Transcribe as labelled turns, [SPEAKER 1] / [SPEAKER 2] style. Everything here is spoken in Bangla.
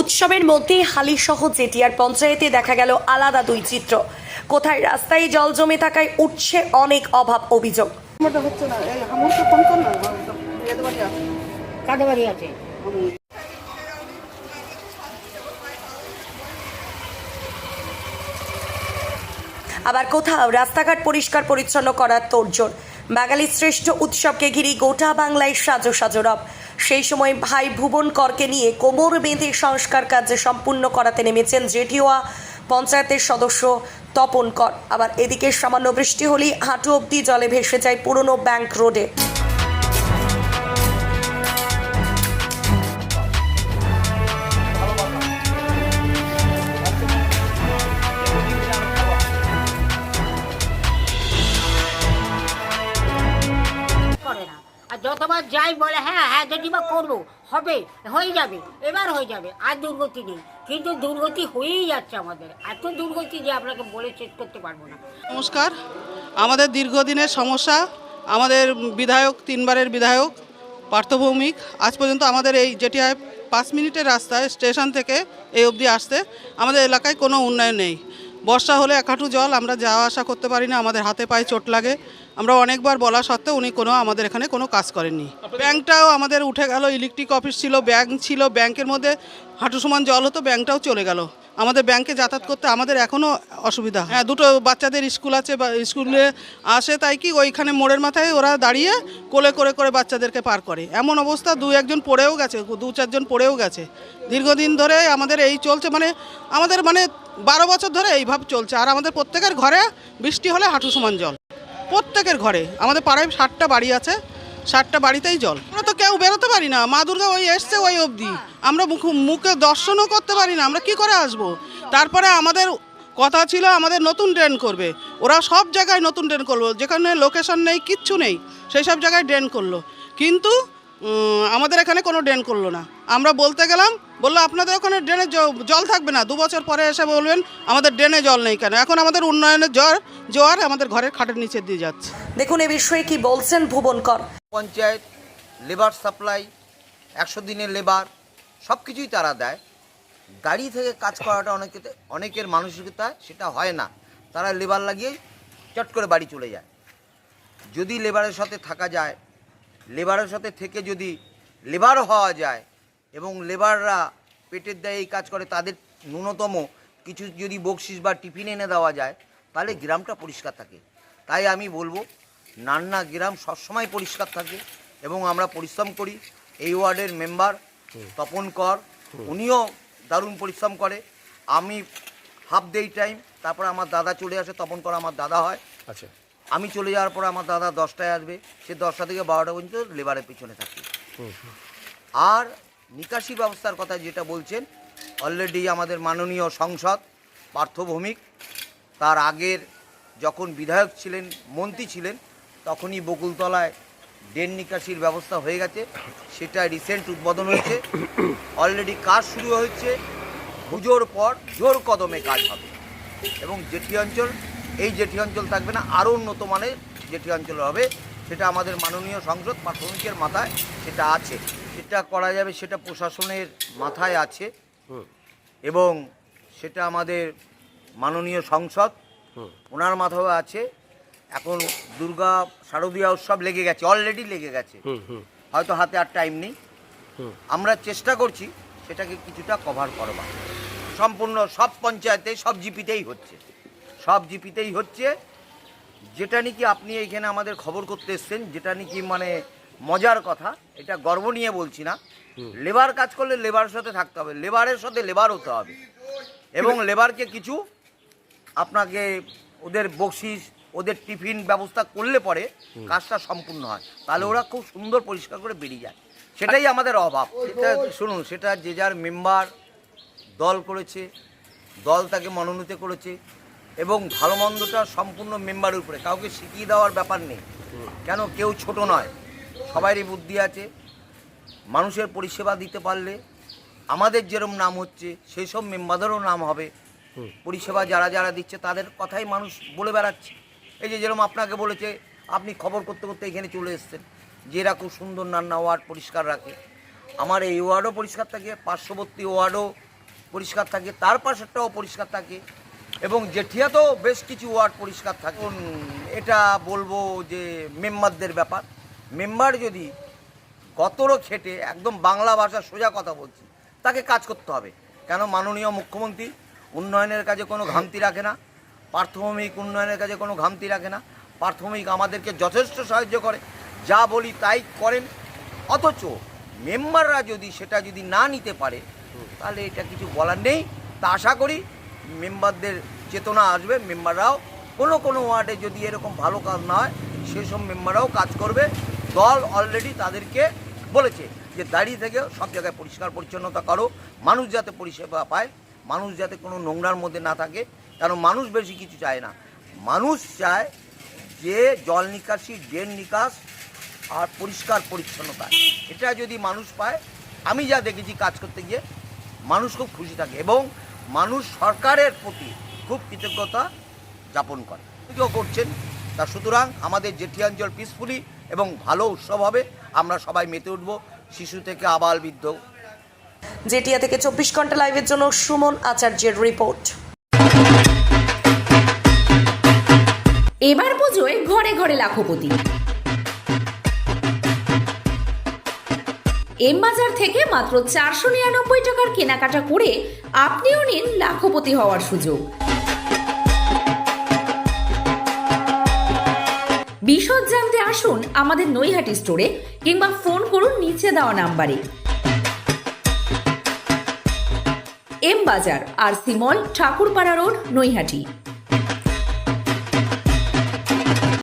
[SPEAKER 1] উৎসবের মধ্যেই হালিসহ জেটিয়ার পঞ্চায়েতে দেখা গেল আলাদা দুই চিত্র। কোথায় রাস্তায় জল জমে থাকায় উঠছে অনেক অভাব অভিযোগ। আবার কোথাও রাস্তাঘাট পরিষ্কার পরিচ্ছন্ন করার তোড়জোড়। বাঙালি শ্রেষ্ঠ উৎসবকে ঘিরে গোটা বাংলায় সাজো সাজো রব। সেই সময় ভাই ভুবন করকে নিয়ে কোমর বেঁধে সংস্কার কার্য সম্পূর্ণ করাতে নেমেছেন জেঠিওয়া পঞ্চায়েতের সদস্য তপন কর। আবার এদিকে সামান্য বৃষ্টি হলেই হাঁটু অবধি জলে ভেসে যায় পুরনো ব্যাংক রোডে।
[SPEAKER 2] যতবার যাই বলে হ্যাঁ হ্যাঁ জেঠিমা করব, হবে, হয়ে যাবে, এবার হয়ে যাবে, আর দুর্গতি নেই। কিন্তু দুর্গতি হয়েই যাচ্ছে আমাদের। এত দুর্গতি যে আপনাকে বলে শেষ করতে পারব না।
[SPEAKER 3] নমস্কার। আমাদের দীর্ঘদিনের সমস্যা, আমাদের বিধায়ক, তিনবারের বিধায়ক, পার্থভৌমিক, আজ পর্যন্ত আমাদের এই যেটি হয় পাঁচ মিনিটের রাস্তায় স্টেশন থেকে এই অবধি আসতে আমাদের এলাকায় কোনো উন্নয়ন নেই। বর্ষা হলে এক হাঁটু জল, আমরা যাওয়া আসা করতে পারি না, আমাদের হাতে পায়ে চোট লাগে। আমরা অনেকবার বলা সত্ত্বেও উনি কোনো আমাদের এখানে কোনো কাজ করেননি। ব্যাংকটাও আমাদের উঠে গেল ইলেকট্রিক অফিস ছিল ব্যাংক ছিল ব্যাংকের মধ্যে হাঁটু সমান জল হতো ব্যাংকটাও চলে গেল। আমাদের ব্যাংকে যাতায়াত করতে আমাদের এখনও অসুবিধা হ্যাঁ। দুটো বাচ্চাদের স্কুল আছে বা স্কুলে আসে তাই কি ওইখানে মোড়ের মাথায় ওরা দাঁড়িয়ে কোলে করে করে বাচ্চাদেরকে পার করে। এমন অবস্থা দু একজন পড়েও গেছে দু চারজন পড়েও গেছে। দীর্ঘদিন ধরে আমাদের এই চলছে মানে আমাদের মানে বারো বছর ধরে এইভাবে চলছে। আর আমাদের প্রত্যেকের ঘরে বৃষ্টি হলে হাঁটু সমান জল। প্রত্যেকের ঘরে। আমাদের পাড়ায় ষাটটা বাড়ি আছে ষাটটা বাড়িতেই জল। আমরা তো কেউ বেরোতে পারি না। মা দুর্গা ওই এসছে ওই অবধি। আমরা মুখ, মুখে দর্শনও করতে পারি না। আমরা কি করে আসব? তারপরে আমাদের কথা ছিল, আমাদের নতুন ড্রেন করবে। ওরা সব জায়গায় নতুন ড্রেন করল। যেখানে লোকেশন নেই, কিচ্ছু নেই, সেই সব জায়গায় ড্রেন করল। কিন্তু আমাদের এখানে কোনো ড্রেন করল না। আমরা বলতে গেলাম বলল আপনাদের ওখানে ড্রেনে জল থাকবে না। দু বছর পরে এসে বলবেন আমাদের ড্রেনে জল নেই কেন? এখন আমাদের উন্নয়নের জ্বর জোয়ার আমাদের ঘরের খাটের নিচে দিয়ে যাচ্ছে।
[SPEAKER 1] দেখুন এ বিষয়ে কি বলছেন ভুবন কর
[SPEAKER 4] পঞ্চায়েত লেবার সাপ্লাই একশো দিনের লেবার সব কিছুই তারা দেয়। গাড়ি থেকে কাজ করাটা অনেকে অনেকের মানসিকতা সেটা হয় না। তারা লেবার লাগিয়ে চট করে বাড়ি চলে যায়। যদি লেবারের সাথে থাকা যায় লেবারের সাথে থেকে যদি লেবার হওয়া যায় এবং লেবাররা পেটের দায়ে এই কাজ করে তাদের ন্যূনতম কিছু যদি বকশিস বা টিফিন এনে দেওয়া যায় তাহলে গ্রামটা পরিষ্কার থাকে। তাই আমি বলব নান্না গ্রাম সবসময় পরিষ্কার থাকে এবং আমরা পরিশ্রম করি। এই ওয়ার্ডের মেম্বার তপন কর উনিও দারুণ পরিশ্রম করে। আমি হাফ ডে টাইম তারপর আমার দাদা চলে আসে তপন কর আমার দাদা হয়।
[SPEAKER 5] আচ্ছা।
[SPEAKER 4] আমি চলে যাওয়ার পর আমার দাদা দশটায় আসবে সে দশটা থেকে বারোটা পর্যন্ত লেবারের পিছনে থাকে। আর নিকাশি ব্যবস্থার কথা যেটা বলছেন অলরেডি আমাদের মাননীয় সংসদ পার্থভৌমিক, তার আগের যখন বিধায়ক ছিলেন, মন্ত্রী ছিলেন, তখনই বকুলতলায় ড্রেন নিকাশির ব্যবস্থা হয়ে গেছে। সেটা রিসেন্ট উদ্বোধন হয়েছে। অলরেডি কাজ শুরু হয়েছে। পুজোর পর জোর কদমে কাজ হবে। এবং জেঠি অঞ্চল, এই জেঠি অঞ্চল থাকবে না, আরও উন্নত মানের জেঠি অঞ্চল হবে। সেটা আমাদের মাননীয় সংসদ প্রাথমিকের মাথায় সেটা আছে। সেটা করা যাবে সেটা প্রশাসনের মাথায় আছে। এবং সেটা আমাদের মাননীয় সংসদ ওনার মাথায় আছে। এখন দুর্গা শারদীয়া উৎসব লেগে গেছে অলরেডি লেগে গেছে। হয়তো হাতে আর টাইম নেই। আমরা চেষ্টা করছি সেটাকে কিছুটা কভার করবার। সম্পূর্ণ সব পঞ্চায়েতে সব জিপিতেই হচ্ছে। সব জিপিতেই হচ্ছে। যেটা নাকি আপনি এইখানে আমাদের খবর করতে এসছেন যেটা নাকি মানে মজার কথা এটা গর্ব নিয়ে বলছি না। লেবার কাজ করলে লেবারের সাথে থাকতে হবে লেবারের সাথে লেবার হতে হবে। এবং লেবারকে কিছু আপনাকে ওদের বকশিস ওদের টিফিন ব্যবস্থা করলে পরে কাজটা সম্পূর্ণ হয়। তাহলে ওরা খুব সুন্দর পরিষ্কার করে বেরিয়ে যায়। সেটাই আমাদের অভাব। সেটা শুনুন সেটা যে যার মেম্বার দল করেছে দল তাকে মনোনীত করেছে এবং ভালো মন্দটা সম্পূর্ণ মেম্বারের উপরে। কাউকে শিখিয়ে দেওয়ার ব্যাপার নেই। কেন? কেউ ছোট নয়। সবারই বুদ্ধি আছে। মানুষের পরিষেবা দিতে পারলে আমাদের যেরম নাম হচ্ছে সেই সব মেম্বারদেরও নাম হবে। পরিষেবা যারা যারা দিচ্ছে তাদের কথাই মানুষ বলে বেড়াচ্ছে। এই যে যেরকম আপনাকে বলেছে আপনি খবর করতে করতে এখানে চলে এসেছেন। যে এরা খুব সুন্দর নান্না ওয়ার্ড পরিষ্কার রাখে। আমার এই ওয়ার্ডও পরিষ্কার থাকে পার্শ্ববর্তী ওয়ার্ডও পরিষ্কার থাকে তার পাশেরটাও পরিষ্কার থাকে। এবং জেঠিয়াতেও বেশ কিছু ওয়ার্ড পরিষ্কার থাকে। এটা বলব যে মেম্বারদের ব্যাপার। মেম্বার যদি গতরও খেটে একদম বাংলা ভাষা সোজা কথা বলছি, তাকে কাজ করতে হবে। কেন? মাননীয় মুখ্যমন্ত্রী, উন্নয়নের কাজে কোনো ঘামতি রাখে না প্রাথমিক উন্নয়নের কাজে কোনো ঘামতি রাখে না। প্রাথমিক আমাদেরকে যথেষ্ট সাহায্য করে, যা বলি তাই করেন। অথচ মেম্বাররা যদি সেটা যদি না নিতে পারে, তাহলে এটা কিছু বলার নেই। তা আশা করি মেম্বারদের চেতনা আসবে, মেম্বাররাও কোনো কোনো ওয়ার্ডে যদি এরকম ভালো কাজ না হয়, সেসব মেম্বাররাও কাজ করবে। দল অলরেডি তাদেরকে বলেছে যে দাঁড়িয়ে থেকে সব জায়গায় পরিষ্কার পরিচ্ছন্নতা করো, মানুষ যাতে পরিষেবা পায়, মানুষ যাতে কোনো নোংরার মধ্যে না থাকে কারণ মানুষ বেশি কিছু চায় না। মানুষ চায় যে জল নিকাশি, ড্রেন নিকাশ আর পরিষ্কার পরিচ্ছন্নতা। এটা যদি মানুষ পায়, আমি যা দেখেছি কাজ করতে গিয়ে, মানুষ খুব খুশি থাকে এবং মানুষ সরকারের প্রতি খুব কৃতজ্ঞতা যাপন করে। পুজো করছেন তা সুতরাং আমাদের জেঠিয়াঞ্চল পিসফুলি এবং ভালো উৎসব হবে আমরা সবাই মেতে উঠব শিশু থেকে আবাল বৃদ্ধ।
[SPEAKER 1] জেটিয়া থেকে চব্বিশ ঘণ্টা লাইভের জন্য সুমন আচার্যের রিপোর্ট
[SPEAKER 5] এবার পুজোয় ঘরে ঘরে লাখপতি। এম বাজার থেকে মাত্র চারশো নিরানব্বই টাকার কেনাকাটা করে আপনিও নিন লাখপতি হওয়ার সুযোগ। বিশদ জানতে আসুন আমাদের নৈহাটি স্টোরে কিংবা ফোন করুন নিচে দেওয়া নাম্বারে। এম বাজার, আর সিমল ঠাকুরপাড়া রোড, নৈহাটি।